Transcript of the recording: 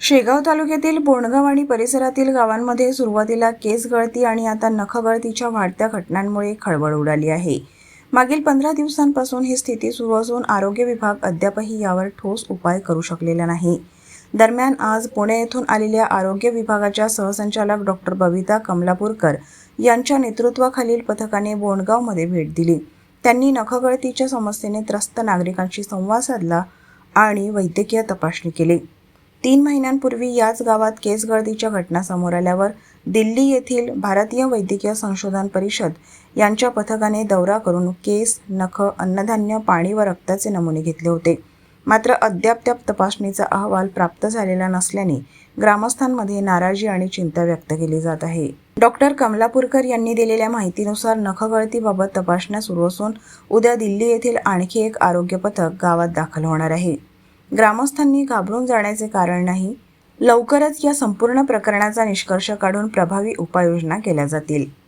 शेगाव तालुक्यातील बोणगाव आणि परिसरातील गावांमध्ये सुरुवातीला केस गळती आणि आता नखगळतीच्या वाढत्या घटनांमुळे खळबळ उडाली आहे. मागील पंधरा दिवसांपासून ही स्थिती सुरू असून आरोग्य विभाग अद्यापही यावर ठोस उपाय करू शकलेला नाही. दरम्यान आज पुणे येथून आलेल्या आरोग्य विभागाच्या सहसंचालक डॉक्टर बबिता कमलापूरकर यांच्या नेतृत्वाखालील पथकाने बोणगावमध्ये भेट दिली. त्यांनी नखगळतीच्या समस्येने त्रस्त नागरिकांशी संवाद साधला आणि वैद्यकीय तपासणी केली. तीन महिन्यांपूर्वी याच गावात केस गळतीच्या घटना समोर आल्यावर दिल्ली येथील भारतीय वैद्यकीय संशोधन परिषद यांच्या पथकाने दौरा करून केस नख अन्नधान्य पाणी व रक्ताचे नमुने घेतले होते. मात्र अद्याप त्या तपासणीचा अहवाल प्राप्त झालेला नसल्याने ग्रामस्थांमध्ये नाराजी आणि चिंता व्यक्त केली जात आहे. डॉक्टर कमलापूरकर यांनी दिलेल्या माहितीनुसार नखगळतीबाबत तपासण्या सुरू असून उद्या दिल्ली येथील आणखी एक आरोग्य पथक गावात दाखल होणार आहे. ग्रामस्थांनी घाबरून जाण्याचे कारण नाही लवकरच या संपूर्ण प्रकरणाचा निष्कर्ष काढून प्रभावी उपाययोजना केल्या जातील.